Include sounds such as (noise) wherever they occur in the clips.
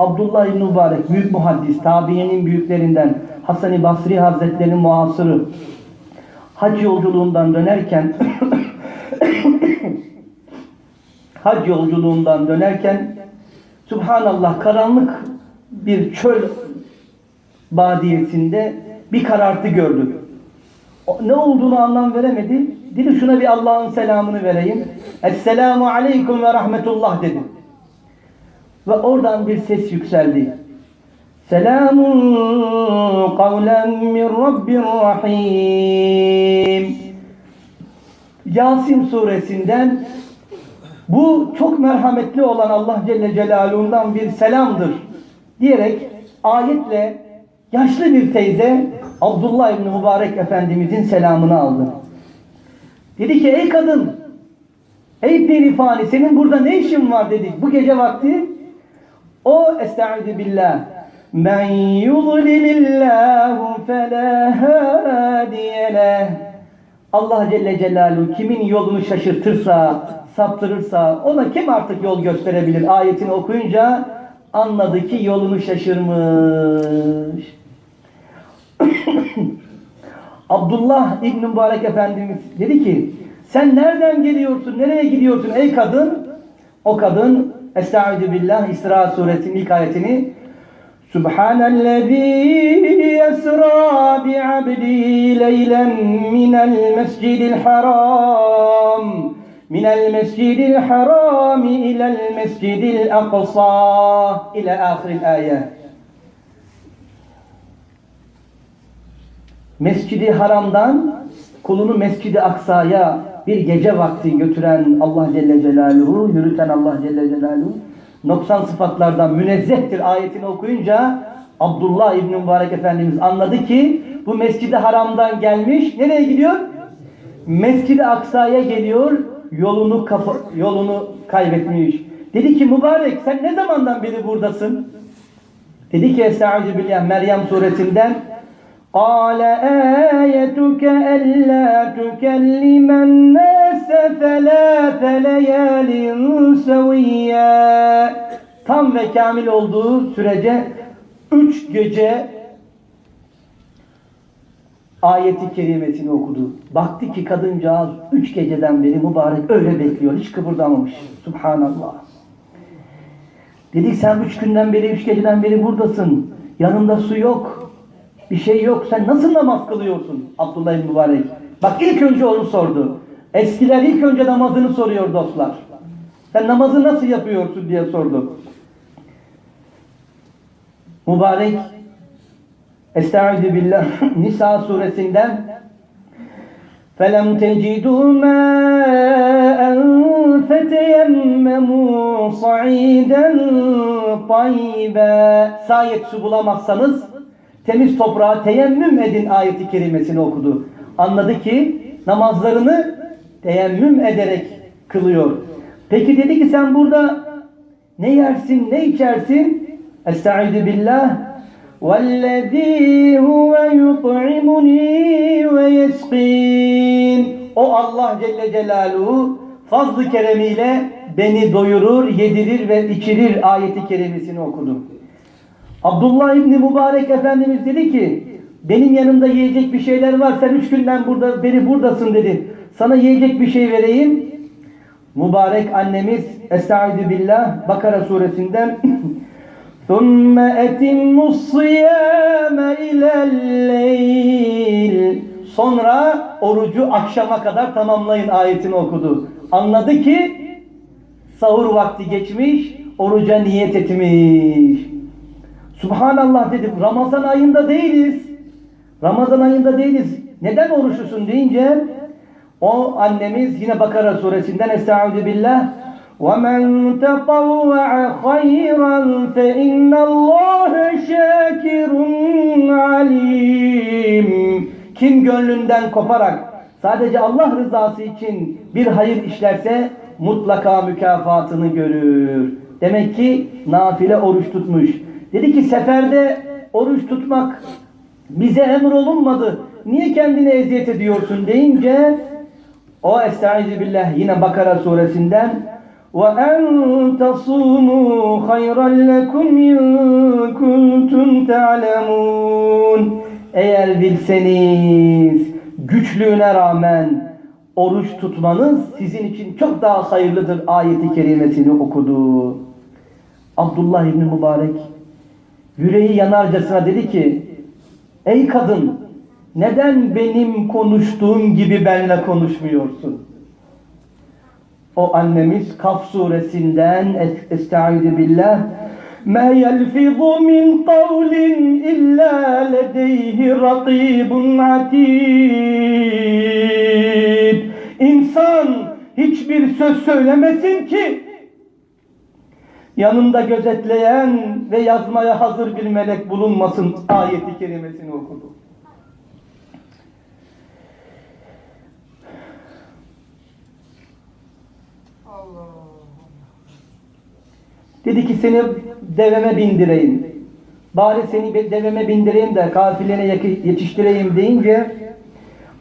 Abdullah İbn Mübarek, büyük muhaddis, tabiinin büyüklerinden, Hasan-ı Basri Hazretleri'nin muhasırı, hac yolculuğundan dönerken (coughs) hac yolculuğundan dönerken Subhanallah karanlık bir çöl badiyesinde bir karartı gördü. Ne olduğunu anlam veremedi. Dedi şuna bir Allah'ın selamını vereyim. Esselamu aleyküm ve rahmetullah dedi. Ve oradan bir ses yükseldi. Selamun kavlen min Rabbir Rahim. Yasin suresinden bu çok merhametli olan Allah Celle Celaluhu'ndan bir selamdır diyerek ayetle yaşlı bir teyze Abdullah İbni Mübarek Efendimizin selamını aldı. Dedi ki ey kadın, ey perifani senin burada ne işin var dedi bu gece vakti. O estaizu billah. Men yudlilillahu felâ hâdiye leh. Allah Celle Celaluhu kimin yolunu şaşırtırsa, saptırırsa ona kim artık yol gösterebilir? Ayetini okuyunca anladı ki yolunu şaşırmış. (coughs) Abdullah İbn Mübarek Efendimiz dedi ki sen nereden geliyorsun, nereye gidiyorsun ey kadın? O kadın Estaizu billah İsra suresinin ilk ayetini. Subhanellezî esrâ bi'abdî leylen minel mescidil haram. Minel mescidil haram ilel mescidil aqsa. İle ahiril ayet. Mescidi Haram'dan kulunu Mescidi Aksa'ya bir gece vakti götüren Allah Celle Celaluhu, yürüten Allah Celle Celaluhu, noksan sıfatlardan münezzehtir ayetini okuyunca Abdullah İbni Mübarek Efendimiz anladı ki bu Mescidi Haram'dan gelmiş. Nereye gidiyor? Mescidi Aksa'ya geliyor. Yolunu kafa, yolunu kaybetmiş. Dedi ki mübarek sen ne zamandan beri buradasın? Dedi ki Estaizu billah Meryem suresinden قال آيتك ألا تكلم الناس ثلاث ليال سويا Tam ve kamil olduğu sürece üç gece ayeti kerimesini okudu. Baktı ki kadıncağız üç geceden beri mübarek öyle bekliyor. Hiç kıpırdamamış. Subhanallah. Dedik sen üç günden beri, üç geceden beri buradasın. Yanında su yok. Bir şey yok. Sen nasıl namaz kılıyorsun? Abdullah İbni Mübarek. Bak ilk önce onu sordu. Eskiler ilk önce namazını soruyor dostlar. Sen namazı nasıl yapıyorsun diye sordu. Mübarek Estaizu billah (laughs) Nisa suresinden فَلَمْ تَجِدُوا مَاءً فَتَيَمَّمُوا صَعِيدًا طَيِّبًا Sayet su bulamazsanız temiz toprağa teyemmüm edin ayeti kerimesini okudu. Anladı ki namazlarını teyemmüm ederek kılıyor. Peki dedi ki sen burada ne yersin, ne içersin? Estaizu billah. وَالَّذ۪ي هُوَ يُطْعِمُن۪ي وَيَسْق۪ينَ O Allah Celle Celaluhu fazlı keremiyle beni doyurur, yedirir ve içirir ayeti kerimesini okudu. Abdullah İbni Mübarek Efendimiz dedi ki benim yanımda yiyecek bir şeyler var sen üç günden burada beri buradasın dedi. Sana yiyecek bir şey vereyim. Mübarek annemiz Estaizu billah Bakara suresinden ثُمَّ اَتِمُّ الصِّيَامَ اِلَى اللَّيْلِ Sonra orucu akşama kadar tamamlayın ayetini okudu. Anladı ki sahur vakti geçmiş, oruca niyet etmiş. Subhanallah dedim. Ramazan ayında değiliz. Ramazan ayında değiliz. Neden oruçlusun deyince o annemiz yine Bakara suresinden Estaizu billah وَمَنْ تَطَوَّعَ خَيْرًا فَاِنَّ اللّٰهَ شَاكِرٌ عَلِيمٌ Kim gönlünden koparak sadece Allah rızası için bir hayır işlerse mutlaka mükafatını görür. Demek ki nafile oruç tutmuş. Dedi ki seferde oruç tutmak bize emrolunmadı. Niye kendini eziyet ediyorsun deyince o Estaizu billah yine Bakara suresinden وأن تصوموا خيرا لكم إن كنتم تعلمون Eğer bilseniz güçlüğüne rağmen oruç tutmanız sizin için çok daha hayırlıdır ayeti kerimesini okudu. Abdullah İbni Mübarek yüreği yanarcasına dedi ki Ey kadın neden benim konuştuğum gibi benimle konuşmuyorsun? O annemiz Kaf suresinden Es- Estaizu billah Ma yelfizu min kavlin illa ledeyhi rakibun atid İnsan hiçbir söz söylemesin ki yanında gözetleyen ve yazmaya hazır bir melek bulunmasın ayeti kerimesini okudu. Dedi ki seni deveme bindireyim. Bari seni deveme bindireyim de kafilene yetiştireyim deyince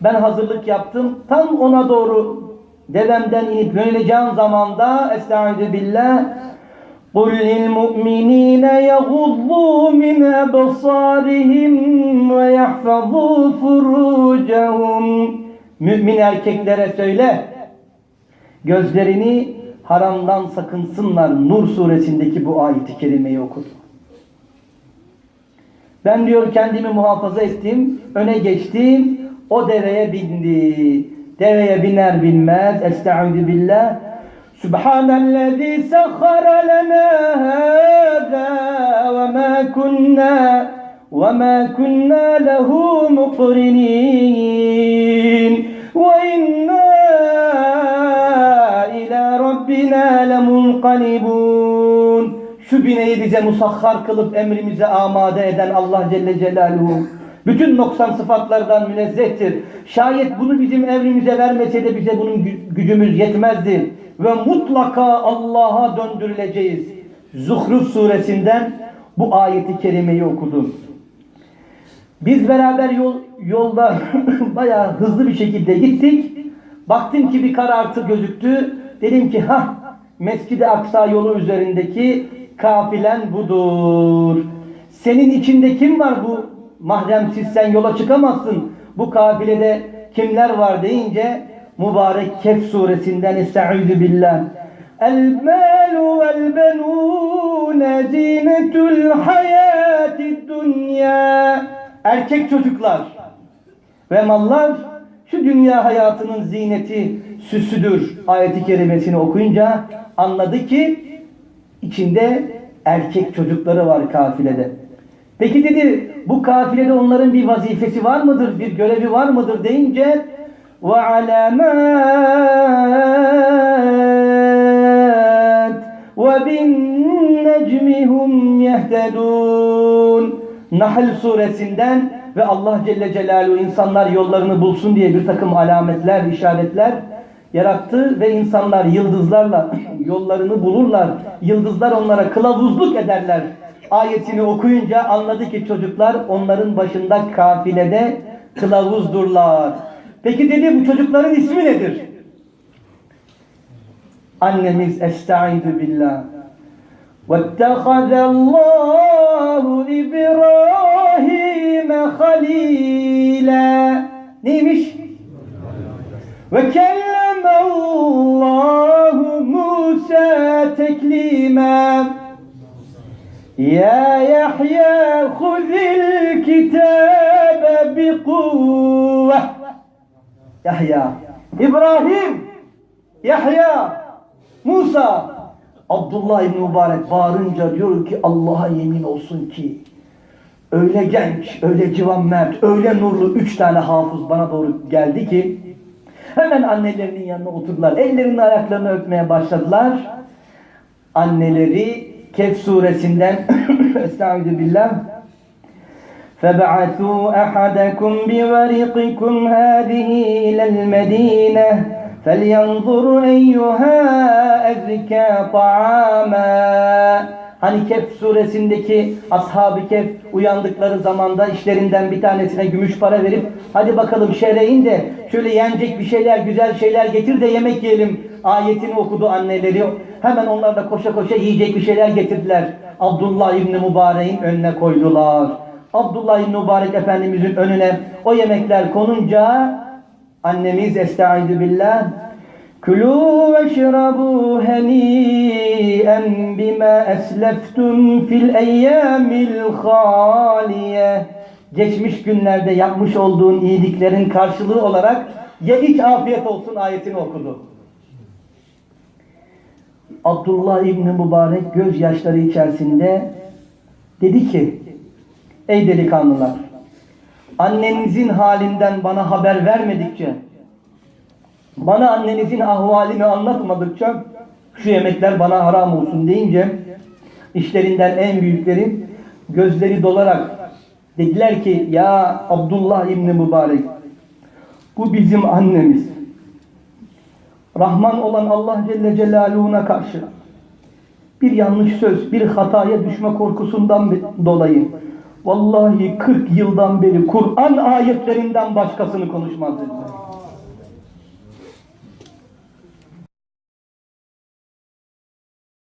ben hazırlık yaptım. Tam ona doğru devemden inip yöneleceğim zamanda Estaizu billah قُلْ لِلْمُؤْمِنِينَ يَغُضُّوا مِنْ أَبْصَارِهِمْ وَيَحْفَظُوا فُرُوجَهُمْ Mümin erkeklere söyle Gözlerini haramdan sakınsınlar. Nur suresindeki bu ayeti kerimeyi okudu. Ben diyor kendimi muhafaza ettim, öne geçtim, o deveye bindi. Deveye biner binmez, estaizu billah. Lena hâzâ ve mâ kunnâ ve mâ kunnâ lehu muqrinîn ve innâ ila rabbina lemunqalibun. Şu bineği bize musahhar kılıp emrimize amade eden Allah Celle Celaluhu bütün noksan sıfatlardan münezzehtir. Şayet bunu bizim emrimize vermese de bize bunun gü- gücümüz yetmezdi. Ve mutlaka Allah'a döndürüleceğiz. Zuhruf suresinden bu ayeti kerimeyi okudum. Biz beraber yol, yolda (laughs) bayağı hızlı bir şekilde gittik. Baktım ki bir karartı gözüktü. Dedim ki ha Mescid-i Aksa yolu üzerindeki kafilen budur. Senin içinde kim var bu mahremsiz sen yola çıkamazsın. Bu kafilede kimler var deyince mübarek Kehf suresinden Estaizu billah. Vel benun zinetul hayatid dünya. Erkek çocuklar ve mallar şu dünya hayatının zineti, süsüdür. Ayeti kerimesini okuyunca anladı ki içinde erkek çocukları var kafilede. Peki dedi bu kafilede onların bir vazifesi var mıdır, bir görevi var mıdır deyince ve bin necmihum yehtedun Nahl suresinden ve Allah Celle Celaluhu insanlar yollarını bulsun diye bir takım alametler, işaretler yarattı ve insanlar yıldızlarla (clears throat) yollarını bulurlar. Yıldızlar onlara kılavuzluk ederler. Ayetini okuyunca anladı ki çocuklar onların başında kafilede kılavuzdurlar. Peki dedi bu çocukların ismi nedir? Annemiz Estaizu billah. واتخذ الله إبراهيم خليلا neymiş? Ve kelleme Allahu Musa teklima Ya Yahya khuzil kitabe bi kuvve Yahya İbrahim Yahya Musa Abdullah İbni Mübarek bağırınca diyor ki Allah'a yemin olsun ki öyle genç, öyle civan mert, öyle nurlu üç tane hafız bana doğru geldi ki hemen annelerinin yanına oturdular. Ellerini ayaklarını öpmeye başladılar. Anneleri Kehf suresinden (coughs) Estaizu فَبَعَثُوا أَحَدَكُمْ بِوَرِقِكُمْ هَذِهِ إِلَى الْمَدِينَةِ فَلْيَنْظُرْ أَيُّهَا أَزْكَى طَعَامًا Hani Kehf suresindeki ashab-ı Kehf uyandıkları zamanda işlerinden bir tanesine gümüş para verip hadi bakalım şereyin de şöyle yenecek bir şeyler, güzel şeyler getir de yemek yiyelim ayetini okudu anneleri. Hemen onlar da koşa koşa yiyecek bir şeyler getirdiler. Abdullah İbni Mübarek'in önüne koydular. Abdullah İbni Mübarek Efendimizin önüne o yemekler konunca annemiz Estaizu billah Kulu ve şrabu heni'en bima esleftum fil eyyamil haliye Geçmiş günlerde yapmış olduğun iyiliklerin karşılığı olarak ye iç afiyet olsun ayetini okudu. Abdullah İbni Mübarek gözyaşları içerisinde dedi ki Ey delikanlılar annenizin halinden bana haber vermedikçe bana annenizin ahvalini anlatmadıkça şu yemekler bana haram olsun deyince işlerinden en büyükleri gözleri dolarak dediler ki ya Abdullah İbni Mübarek bu bizim annemiz. Rahman olan Allah Celle Celaluhu'na karşı bir yanlış söz, bir hataya düşme korkusundan dolayı vallahi 40 yıldan beri Kur'an ayetlerinden başkasını konuşmaz dediler.